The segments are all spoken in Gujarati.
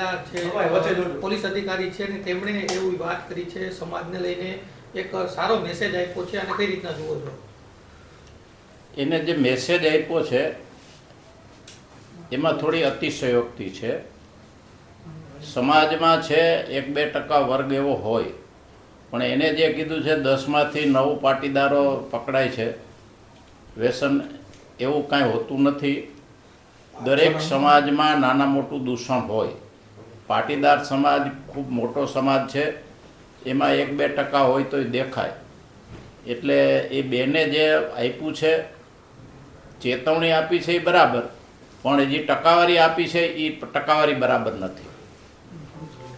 પહેલા છે. પોલીસ અધિકારી છે ને તેમણે એવી વાત કરી છે સમાજને લઈને એક સારો મેસેજ આપ્યો છે અને કઈ રીતના જુઓ છો? એને જે મેસેજ આપ્યો છે એમાં થોડી અતિશયોક્તિ છે. સમાજમાં છે એક બે ટકા વર્ગ એવો હોય પણ એને જે કીધું છે દસમાંથી નવ પાટીદારો પકડાય છે વ્યસન એવું કાંઈ હોતું નથી. દરેક સમાજમાં નાના મોટું દૂષણ હોય. પાટીદાર સમાજ ખૂબ મોટો સમાજ છે. એમાં એક બે ટકા હોય તોય દેખાય. એટલે એ બેને જે આપ્યું છે ચેતવણી આપી છે એ બરાબર પણ જે ટકાવારી આપી છે એ ટકાવારી બરાબર નથી.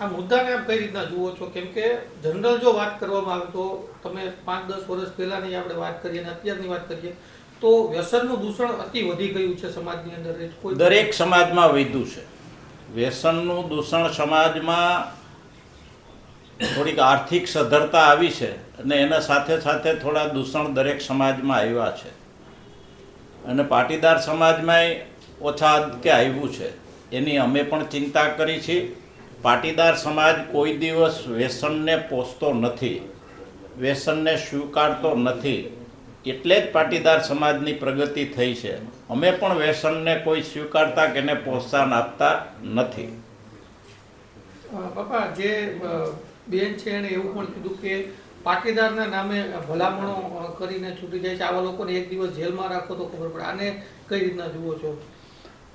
આ મુદ્દાને આપ કઈ રીતના જુઓ છો? કેમ કે જનરલ જો વાત કરવામાં આવે તો તમે પાંચ દસ વર્ષ પહેલાની આપણે વાત કરીએ અને અત્યારની વાત કરીએ તો વ્યસનનું દૂષણ અતિ વધી ગયું છે સમાજની અંદર. કોઈ દરેક સમાજમાં વધ્યું છે. વ્યસનનું દૂષણ સમાજમાં થોડીક આર્થિક સદ્ધરતા આવી છે અને એના સાથે સાથે થોડા દૂષણ દરેક સમાજમાં આવ્યા છે. અને પાટીદાર સમાજમાંય ઓછા કે આવ્યું છે. એની અમે પણ ચિંતા કરી છે. પાટીદાર સમાજ કોઈ દિવસ વ્યસનને પોષતો નથી. વ્યસનને સ્વીકારતો નથી. એટલે જ પાટીદાર સમાજની પ્રગતિ થઈ છે. અમે પણ વ્યસનને કોઈ સ્વીકારતા કે એને પ્રોત્સાહન આપતા નથી. બાપા જે બેન છે એણે એવું પણ કીધું કે પાટીદારના નામે ભલામણો કરીને છૂટી જાય છે. આવા લોકોને એક દિવસ જેલમાં રાખો તો ખબર પડે. આને કઈ રીતના જુઓ છો?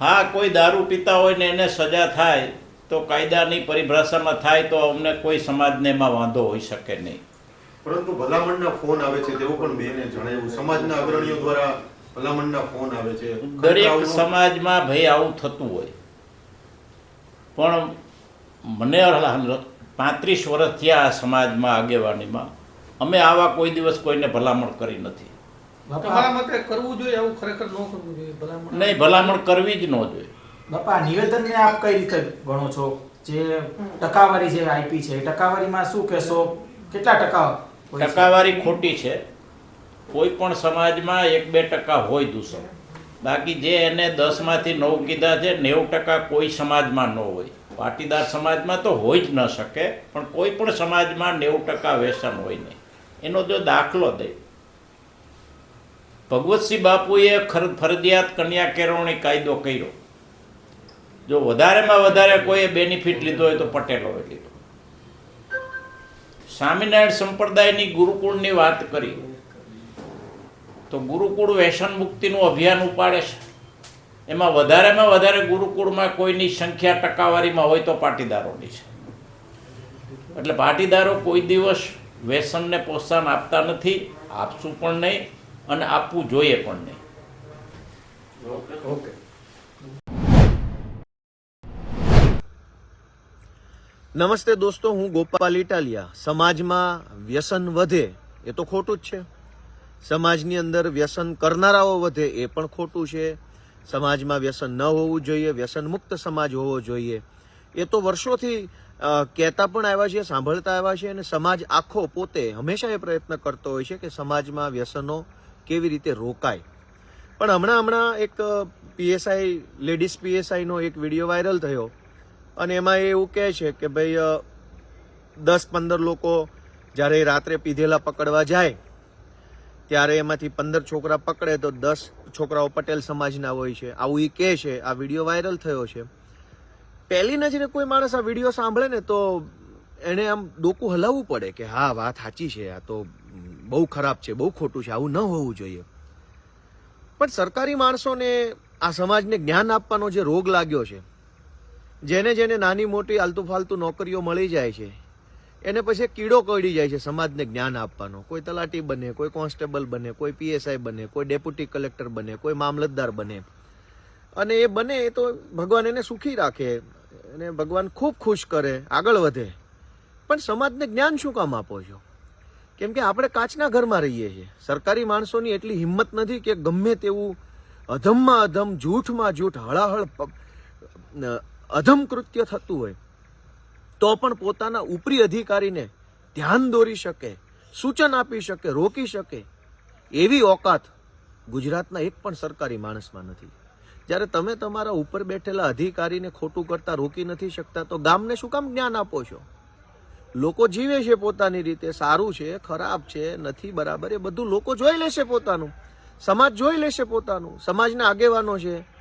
હા કોઈ દારૂ પીતા હોય ને એને સજા થાય તો કાયદાની પરિભાષામાં થાય તો અમને કોઈ સમાજને એમાં વાંધો હોઈ શકે નહીં. પરંતુ ભલામણના ફોન આવે છે તેવું પણ બેને જણાવ્યું. સમાજના અગ્રણીઓ દ્વારા ભલામણના ફોન આવે છે. દરેક સમાજમાં ભાઈ આવું થતું હોય. પણ મને પાંત્રીસ વર્ષ થયા આ સમાજમાં આગેવાનીમાં. અમે આવા કોઈ દિવસ કોઈને ભલામણ કરી નથી. તમારા મતે કરવું જોઈએ આવું ખરેખર ન કરવું જોઈએ ભલામણ નહીં ભલામણ કરવી જ ન જોઈએ. બાપા નિવેદનને આપ કઈ રીતે ગણો છો? જે ટકાવારી જે આઈપી છે ટકાવારીમાં શું કહેશો? કેટલા ટકા? ટકાવારી ખોટી છે. કોઈ પણ સમાજમાં એક બે ટકા હોય દૂષણ. બાકી જે એને દસમાંથી નવ કીધા છે, નેવું ટકા કોઈ સમાજમાં ન હોય. પાટીદાર સમાજમાં તો હોય જ ન શકે, પણ કોઈ પણ સમાજમાં નેવું ટકા વ્યસન હોય નહીં. એનો જો દાખલો દે. ભગવતસિંહ બાપુએ ફરજિયાત કન્યા કેળવણી કાયદો કર્યો. જો વધારેમાં વધારે કોઈએ બેનિફિટ લીધો હોય તો પટેલોએ લીધો. સ્વામિનારાયણ સંપ્રદાયની ગુરુકુળની વાત કરી, તો ગુરુકુળ વ્યસન મુક્તિનું અભિયાન ઉપાડે છે. એમાં વધારેમાં વધારે ગુરુકુળમાં કોઈની સંખ્યા ટકાવારીમાં હોય તો પાટીદારોની છે. એટલે પાટીદારો કોઈ દિવસ વ્યસનને પ્રોત્સાહન આપતા નથી, આપશું પણ નહીં અને આપવું જોઈએ પણ નહીં. ઓકે નમસ્તે દોસ્તો, હું ગોપાલ ઇટાલિયા. સમાજમાં વ્યસન વધે એ તો ખોટું જ છે. સમાજની અંદર વ્યસન કરનારાઓ વધે એ પણ ખોટું છે. સમાજમાં વ્યસન ન હોવું જોઈએ, વ્યસન મુક્ત સમાજ હોવો જોઈએ. એ તો વર્ષોથી કહેતા પણ આવ્યા છે, સાંભળતા આવ્યા છે અને સમાજ આખો પોતે હંમેશા એ પ્રયત્ન કરતો હોય છે કે સમાજમાં વ્યસનો કેવી રીતે રોકાય. પણ હમણાં હમણાં એક પીએસઆઈ લેડીઝ પીએસઆઈનો એક વીડિયો વાયરલ થયો. અને એમાં એવું કહે છે કે ભાઈ દસ પંદર લોકો જ્યારે રાત્રે પીધેલા પકડવા જાય, ત્યારે એમાંથી પંદર છોકરા પકડે તો દસ છોકરાઓ પટેલ સમાજના હોય છે. આવું એ કહે છે. આ વીડિયો વાયરલ થયો છે. પહેલી નજરે કોઈ માણસ આ વીડિયો સાંભળે ને તો એને આમ ડોકું હલાવવું પડે કે હા, વાત સાચી છે. આ તો બહુ ખરાબ છે, બહુ ખોટું છે, આવું ન હોવું જોઈએ. પણ સરકારી માણસોને આ સમાજને જ્ઞાન આપવાનો જે રોગ લાગ્યો છે જેને જેને નાની મોટી આલતુ ફાલતુ નોકરીઓ મળી જાય છે, એને પછી કીડો કરડી જાય છે સમાજને જ્ઞાન આપવાનો. કોઈ તલાટી બને, કોઈ કોન્સ્ટેબલ બને, કોઈ પીએસઆઈ બને, કોઈ ડેપ્યુટી કલેક્ટર બને, કોઈ મામલતદાર બને. અને એ બને એ તો ભગવાન એને સુખી રાખે, અને ભગવાન ખૂબ ખુશ કરે, આગળ વધે. પણ સમાજને જ્ઞાન શું કામ આપો છો? કેમ કે આપણે કાચના ઘરમાં રહીએ છીએ. સરકારી માણસોની એટલી હિંમત નથી કે ગમે તેવું અધમમાં અધમ, જૂઠમાં જૂઠ, હળાહળ અધમ કૃત્ય થતું હોય, તો પણ પોતાના ઉપરી અધિકારીને ધ્યાન દોરી શકે, સૂચન આપી શકે, રોકી શકે, એવી ઓકાત ગુજરાતના એક પણ સરકારી માણસમાં નથી. જ્યારે તમે તમારા ઉપર બેઠેલા અધિકારીને ખોટું કરતા રોકી નથી શકતા, તો ગામને શું કામ જ્ઞાન આપો છો? લોકો જીવે છે પોતાની રીતે, સારું છે, ખરાબ છે, નથી બરાબર, એ બધું લોકો જોઈ લેશે પોતાનું. સમાજ જોઈ લેશે પોતાનું. સમાજના આગેવાનો છે.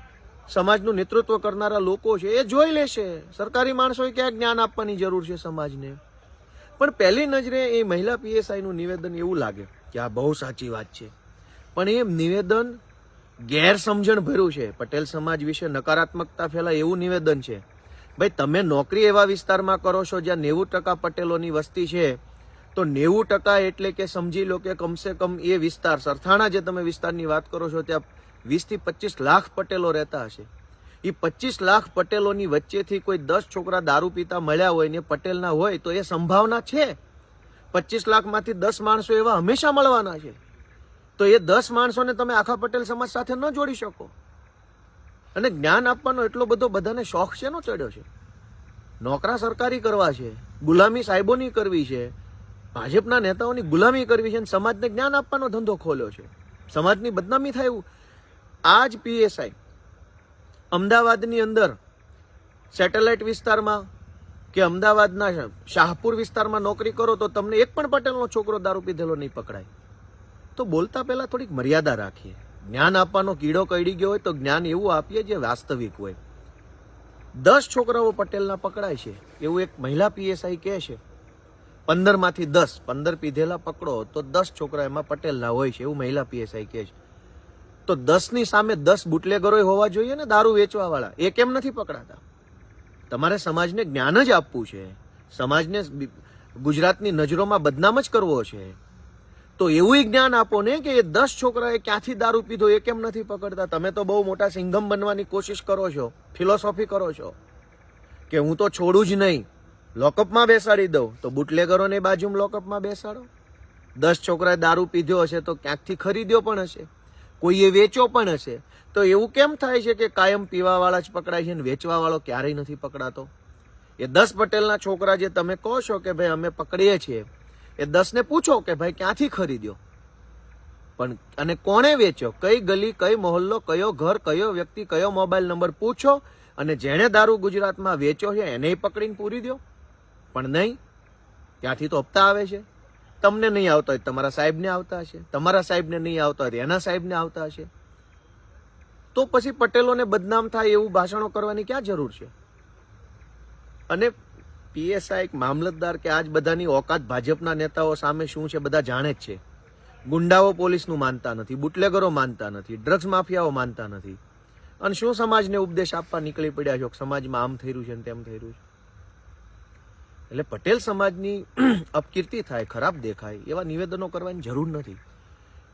સમાજનું નેતૃત્વ કરનારા લોકો છે, એ જોઈ લેશે સરકારી માણસોએ ક્યાં જ્ઞાન આપવાની જરૂર છે સમાજને. પણ પહેલી નજરે એ મહિલા પીએસઆઈનું નિવેદન એવું લાગે કે આ બહુ સાચી વાત છે. પણ એ નિવેદન ગેરસમજણ ભર્યું છે. પટેલ સમાજ વિશે નકારાત્મકતા ફેલાય એવું નિવેદન છે. ભાઈ, તમે નોકરી એવા વિસ્તારમાં કરો છો જ્યાં નેવું ટકા પટેલોની વસ્તી છે. તો નેવું ટકા એટલે કે સમજી લો કે કમસે કમ એ વિસ્તાર, સરથાણા જે તમે વિસ્તારની વાત કરો છો, ત્યાં વીસથી પચીસ લાખ પટેલો રહેતા હશે. એ પચીસ લાખ પટેલોની વચ્ચેથી કોઈ દસ છોકરા દારૂ પીતા મળ્યા હોય ને પટેલના હોય તો એ સંભાવના છે. પચીસ લાખમાંથી દસ માણસો એવા હંમેશા મળવાના છે. તો એ દસ માણસોને તમે આખા પટેલ સમાજ સાથે ન જોડી શકો. અને જ્ઞાન આપવાનો એટલો બધો બધાને શોખ શેનો ચડ્યો છે. નોકરા સરકારી કરવા છે, ગુલામી સાહેબોની કરવી છે, ભાજપના નેતાઓની ગુલામી કરવી છે અને સમાજને જ્ઞાન આપવાનો ધંધો ખોલ્યો છે. સમાજની બદનામી થાય એવું આ જ પીએસઆઈ અમદાવાદની અંદર સેટેલાઇટ વિસ્તારમાં કે અમદાવાદના શાહપુર વિસ્તારમાં નોકરી કરો તો તમને એક પણ પટેલનો છોકરો દારૂ પીધેલો નહીં પકડાય. તો બોલતા પહેલાં થોડીક મર્યાદા રાખીએ. જ્ઞાન આપવાનો કીડો કઈડી ગયો હોય તો જ્ઞાન એવું આપીએ જે વાસ્તવિક હોય. દસ છોકરાઓ પટેલના પકડાય છે. એવું એક મહિલા પીએસઆઈ કહે છે. પંદરમાંથી દસ, પંદર પીધેલા પકડો તો દસ છોકરા એમાં પટેલના હોય છે. એવું મહિલા પીએસઆઈ કહે છે. તો દસની સામે દસ બુટલેગરો હોવા જોઈએ ને દારૂ વેચવા વાળા એ કેમ નથી પકડાતા? તમારે સમાજને જ્ઞાન જ આપવું છે. સમાજને ગુજરાતની નજરોમાં બદનામ જ કરવો છે. તો એવું જ્ઞાન આપો ને કે એ દસ છોકરાએ ક્યાંથી દારૂ પીધો એ કેમ નથી પકડતા? તમે તો બહુ મોટા સિંઘમ બનવાની કોશિશ કરો છો, ફિલોસોફી કરો છો કે હું તો છોડું જ નહીં. લોકઅપમાં બેસાડી દઉં. તો બુટલેગરોને બાજુમાં લોકઅપમાં બેસાડો. દસ છોકરાએ દારૂ પીધો હશે તો ક્યાંકથી ખરીદ્યો પણ હશે? કોઈએ વેચ્યો પણ હશે, તો એવું કેમ થાય છે કે કાયમ પીવાવાળા જ પકડાય છે ને વેચવાવાળો ક્યારેય નથી પકડાતો? એ દસ પટેલના છોકરા જે તમે કહો છો કે ભાઈ અમે પકડીએ છીએ, એ દસને પૂછો કે ભાઈ ક્યાંથી ખરીદ્યો? પણ અને કોણે વેચ્યો? કઈ ગલી, કઈ મોહલ્લો, કયો ઘર, કયો વ્યક્તિ, કયો મોબાઈલ નંબર પૂછો અને જેણે દારૂ ગુજરાતમાં વેચ્યો છે, એને પકડીને પૂરી દો પણ નહીં, ત્યાંથી તો હપ્તા આવે છે. તમને નહીં આવતા હોય તમારા સાહેબને આવતા હશે, તમારા સાહેબને નહીં આવતા હોય એના સાહેબને આવતા હશે. તો પછી પટેલોને બદનામ થાય એવું ભાષણો કરવાની ક્યાં જરૂર છે? અને પીએસઆઈ એક મામલતદાર કે આજ બધાની ઓકાત ભાજપના નેતાઓ સામે શું છે બધા જાણે જ છે. ગુંડાઓ પોલીસનું માનતા નથી, બુટલેગરો માનતા નથી, ડ્રગ્સ માફિયાઓ માનતા નથી. અને શું સમાજને ઉપદેશ આપવા નીકળી પડ્યા છો? સમાજમાં આમ થઈ રહ્યું છે ને તેમ થઈ રહ્યું છે? એટલે પટેલ સમાજની અપકીર્તિ થાય, ખરાબ દેખાય, એવા નિવેદનો કરવાની જરૂર નથી.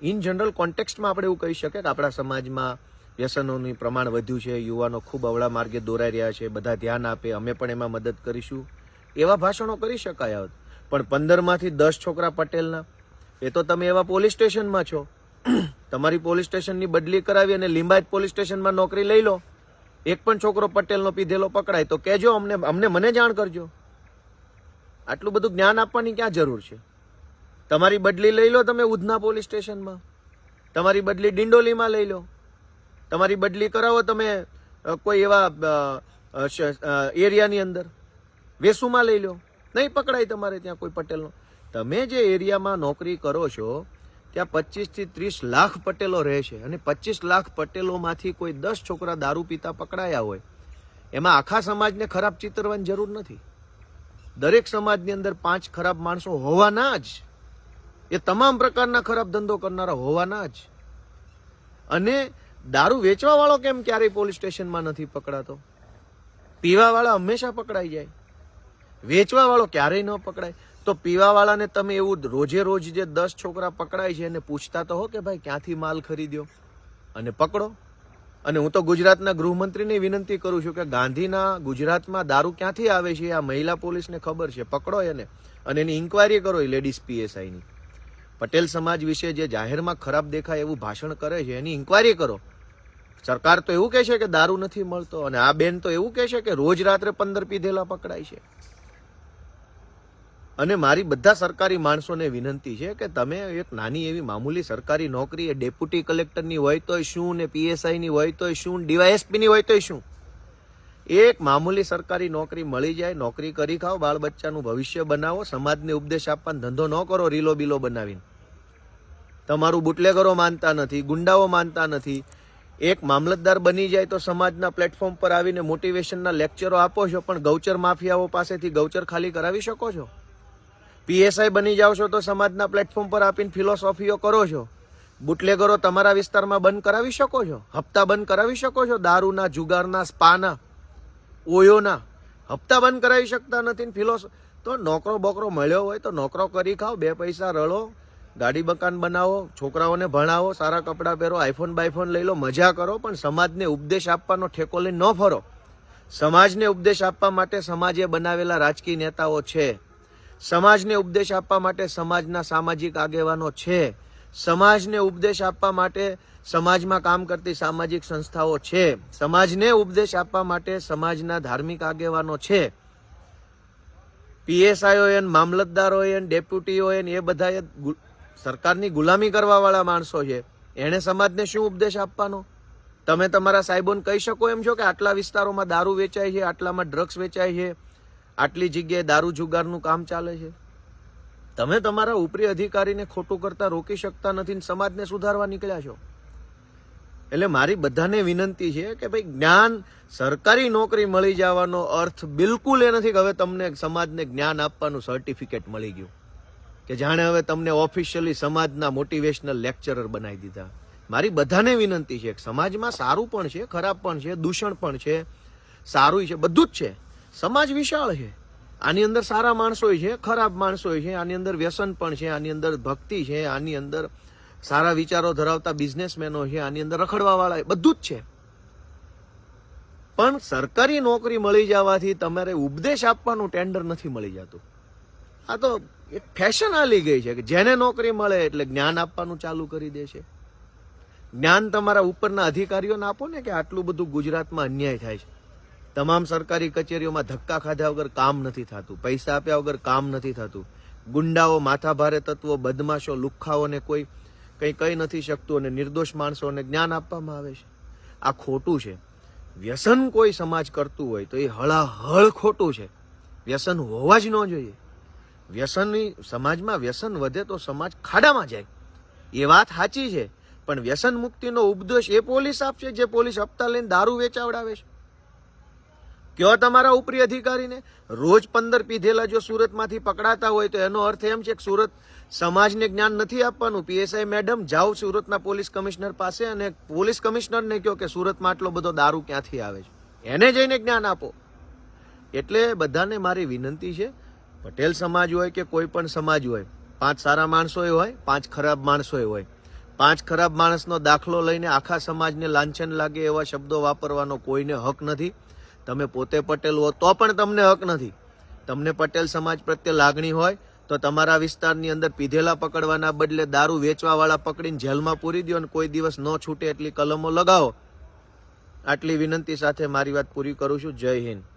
ઇન જનરલ કોન્ટેક્સ્ટમાં આપણે એવું કહી શકીએ કે આપણા સમાજમાં વ્યસનોનું પ્રમાણ વધ્યું છે, યુવાનો ખૂબ અવળા માર્ગે દોરાઈ રહ્યા છે, બધા ધ્યાન આપે, અમે પણ એમાં મદદ કરીશું. એવા ભાષણો કરી શકાય હોત. પણ પંદરમાંથી દસ છોકરા પટેલના, એ તો તમે એવા પોલીસ સ્ટેશનમાં છો. તમારી પોલીસ સ્ટેશનની બદલી કરાવી અને લિંબાયત પોલીસ સ્ટેશનમાં નોકરી લઈ લો. એક પણ છોકરો પટેલનો પીધેલો પકડાય તો કહેજો અમને અમને મને જાણ કરજો. આટલું બધું જ્ઞાન આપવાની ક્યાં જરૂર છે? તમારી બદલી લઈ લો તમે ઉધના પોલીસ સ્ટેશનમાં. તમારી બદલી ડિંડોલીમાં લઈ લો. તમારી બદલી કરાવો તમે કોઈ એવા એરિયાની અંદર. વેસુમાં લઈ લો. નહીં પકડાય તમારે ત્યાં કોઈ પટેલનો. તમે જે એરિયામાં નોકરી કરો છો, ત્યાં પચીસથી ત્રીસ લાખ પટેલો રહે છે અને પચીસ લાખ પટેલોમાંથી કોઈ દસ છોકરા દારૂ પીતા પકડાયા હોય, એમાં આખા સમાજને ખરાબ ચિતરવાની જરૂર નથી. દરેક સમાજની અંદર પાંચ ખરાબ માણસો હોવાના જ. એ તમામ પ્રકારના ખરાબ ધંધો કરનારા હોવાના જ. અને દારૂ વેચવા વાળો કેમ ક્યારેય પોલીસ સ્ટેશનમાં નથી પકડાતો? પીવા વાળા હંમેશા પકડાઈ જાય. વેચવા વાળો ક્યારેય ન પકડાય. તો પીવા વાળાને તમે એવું રોજે રોજ જે દસ છોકરા પકડાય છે એને પૂછતા તો હો કે ભાઈ ક્યાંથી માલ ખરીદ્યો? અને પકડો. અને હું તો ગુજરાતના ગૃહમંત્રીને વિનંતી કરું છું કે ગાંધીના ગુજરાતમાં દારૂ ક્યાંથી આવે છે? આ મહિલા પોલીસને ખબર છે. પકડો એને. અને એની ઇન્કવાયરી કરો એ લેડીઝ પીએસઆઈની પટેલ સમાજ વિશે જે જાહેરમાં ખરાબ દેખાય એવું ભાષણ કરે છે, એની ઇન્કવાયરી કરો. સરકાર તો એવું કહે છે કે દારૂ નથી મળતો અને આ બેન તો એવું કહે છે કે રોજ રાત્રે પંદર પીધેલા પકડાય છે. અને મારી બધા સરકારી માણસોને વિનંતી છે કે તમે એક નાની એવી મામૂલી સરકારી નોકરી, એ ડેપ્યુટી કલેક્ટરની હોય તોય શું ને પીએસઆઈની હોય તોય શું, ડીવાયએસપીની હોય તોય શું? એક મામૂલી સરકારી નોકરી મળી જાય, નોકરી કરી ખાઓ બાળ બચ્ચાનું ભવિષ્ય બનાવો, સમાજને ઉપદેશ આપવાનો ધંધો ન કરો રીલો બીલો બનાવીને. તમારું બુટલેગરો માનતા નથી, ગુંડાઓ માનતા નથી. એક મામલતદાર બની જાય તો સમાજના પ્લેટફોર્મ પર આવીને મોટિવેશનના લેક્ચરો આપો છો, પણ ગૌચર માફિયાઓ પાસેથી ગૌચર ખાલી કરાવી શકો છો? પીએસઆઈ બની જાઓ છો તો સમાજના પ્લેટફોર્મ પર આપીને ફિલોસોફીઓ કરો છો. બુટલેગરો તમારા વિસ્તારમાં બંધ કરાવી શકો છો? હપ્તા બંધ કરાવી શકો છો? દારૂના, જુગારના, સ્પાના, ઓયોના હપ્તા બંધ કરાવી શકતા નથી ને ફિલોસો તો નોકરો બોકરો મળ્યો હોય તો નોકરો કરી ખાઓ, બે પૈસા રળો, ગાડી મકાન બનાવો, છોકરાઓને ભણાવો, સારા કપડાં પહેરો આઈફોન બાઈફોન લઈ લો, મજા કરો, પણ સમાજને ઉપદેશ આપવાનો ઠેકો લઈને ન ફરો. સમાજને ઉપદેશ આપવા માટે સમાજે બનાવેલા રાજકીય નેતાઓ છે. સમાજને ઉપદેશ આપવા માટે સમાજના સામાજિક આગેવાનો છે. સમાજને ઉપદેશ આપવા માટે સમાજમાં કામ કરતી સામાજિક સંસ્થાઓ છે. સમાજને ઉપદેશ આપવા માટે સમાજના ધાર્મિક આગેવાનો છે. પીએસઆઈ હોય મામલતદારો એન ડેપ્યુટી હોય એ બધા સરકારની ગુલામી કરવાવાળા માણસો છે. એણે સમાજને શું ઉપદેશ આપવાનો? તમે તમારા સાહેબોને કહી શકો એમ છો કે આટલા વિસ્તારોમાં દારૂ વેચાય છે, આટલામાં ડ્રગ્સ વેચાય છે? આટલી જગ્યાએ દારૂ જુગારનું કામ ચાલે છે? તમે તમારા ઉપરી અધિકારીને ખોટું કરતા રોકી શકતા નથી ને સમાજને સુધારવા નીકળ્યા છો? એટલે મારી બધાને વિનંતી છે કે ભાઈ, જ્ઞાન સરકારી નોકરી મળી જવાનો અર્થ બિલકુલ એ નથી કે હવે તમને સમાજને જ્ઞાન આપવાનું સર્ટિફિકેટ મળી ગયું. કે જાણે હવે તમને ઓફિશિયલી સમાજના મોટિવેશનલ લેક્ચરર બનાવી દીધા. મારી બધાને વિનંતી છે કે સમાજમાં સારું પણ છે, ખરાબ પણ છે, દૂષણ પણ છે, સારું છે, બધું જ છે. સમાજ વિશાળ છે. આની અંદર સારા માણસો છે, ખરાબ માણસો છે, આની અંદર વ્યસન પણ છે, આની અંદર ભક્તિ છે, આની અંદર સારા વિચારો ધરાવતા બિઝનેસમેનો છે, આની અંદર રખડવા વાળા બધું જ છે. પણ સરકારી નોકરી મળી જવાથી તમારે ઉપદેશ આપવાનું ટેન્ડર નથી મળી જતું. આ તો એક ફેશન આલી ગઈ છે કે જેને નોકરી મળે એટલે જ્ઞાન આપવાનું ચાલુ કરી દે છે. જ્ઞાન તમારા ઉપરના અધિકારીઓને આપો ને કે આટલું બધું ગુજરાતમાં અન્યાય થાય છે. તમામ સરકારી કચેરીઓમાં ધક્કા ખાધા વગર કામ નથી થતું. પૈસા આપ્યા વગર કામ નથી થતું. ગુંડાઓ, માથાભારે તત્વો, બદમાશો, લુખ્ખાઓને કોઈ કંઈ કહી નથી શકતું અને નિર્દોષ માણસોને જ્ઞાન આપવામાં આવે છે. આ ખોટું છે. વ્યસન કોઈ સમાજ કરતું હોય તો એ હળાહળ ખોટું છે. વ્યસન હોવા જ ન જોઈએ. વ્યસનની સમાજમાં વ્યસન વધે તો સમાજ ખાડામાં જાય. એ વાત સાચી છે, પણ વ્યસન મુક્તિનો ઉપદેશ એ પોલીસ આપશે જે પોલીસ હપ્તા લઈને દારૂ વેચાવડાવે છે. કયો તમારા ઉપરી અધિકારીને? રોજ પંદર પીધેલા જો સુરતમાંથી પકડાતા હોય તો એનો અર્થ એમ છે કે સુરત સમાજને જ્ઞાન નથી આપવાનું. પીએસઆઈ મેડમ, જાઓ સુરતના પોલીસ કમિશનર પાસે અને પોલીસ કમિશનરને કહો કે સુરતમાં આટલો બધો દારૂ ક્યાંથી આવે છે? એને જઈને જ્ઞાન આપો. એટલે બધાને મારી વિનંતી છે, પટેલ સમાજ હોય કે કોઈ પણ સમાજ હોય, પાંચ સારા માણસોય હોય, પાંચ ખરાબ માણસોય હોય, પાંચ ખરાબ માણસનો દાખલો લઈને આખા સમાજને લાંછન લાગે એવા શબ્દો વાપરવાનો કોઈને હક નથી. તમે પોતે પટેલ હો તો પણ તમને હક નથી. તમને પટેલ સમાજ પ્રત્યે લાગણી હોય, તો તમારા વિસ્તારની અંદર પીધેલા પકડવાના બદલે દારૂ વેચવાવાળા પકડીને જેલમાં પૂરી દો અને કોઈ દિવસ ન છૂટે એટલી કલમો લગાવો. આટલી વિનંતી સાથે મારી વાત પૂરી કરું છું. જય હિન્દ.